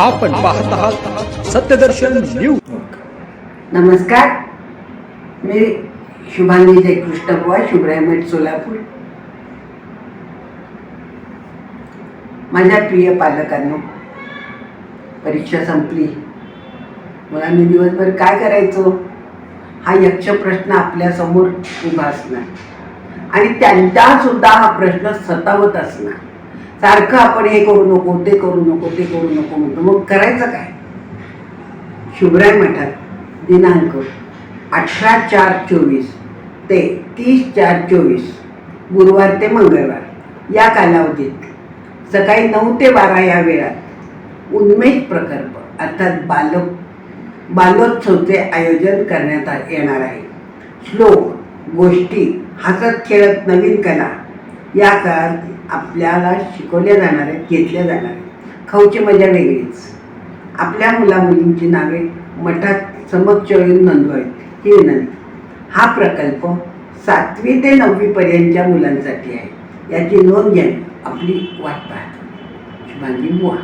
आपण पाहत आहात सत्यदर्शन न्यूज. नमस्कार. मी शुभांगी जयकृष्ण बुवा शुभ्रायमठ सोलापूर. माझ्या प्रिय पालकांनो परीक्षा संपली. मुलांनी दिवसभर काय करायचं? हा यक्ष प्रश्न आपल्यासमोर उभा असणार. आणि त्यांचा सुद्धा हा प्रश्न सतावत असणार. सारखं आपण हे करू नको ते करू नको ते करू नको म्हणतो. मग करायचं काय? शुभ्राय मठात दिनांक अठरा चार चोवीस ते तीस चार चोवीस गुरुवार ते मंगळवार या कालावधीत सकाळी नऊ ते बारा या वेळात उन्मेष प्रकल्प अर्थात बालक बालोत्सवचे आयोजन करण्यात येणार आहे. श्लोक गोष्टी हसत खेळत नवीन कला या काळात आपल्याला शिकवल्या जाणार आहेत घेतल्या जाणार आहेत खाऊची मजा वेगळीच. आपल्या मुलामुलींची नावे मठात समक्ष येऊन नोंदवावीत ही विनंती. हा प्रकल्प सातवी ते नववीपर्यंतच्या मुलांसाठी आहे. याची नोंद घ्यावी आपली वाट पाहतो. शुभांगी बुवा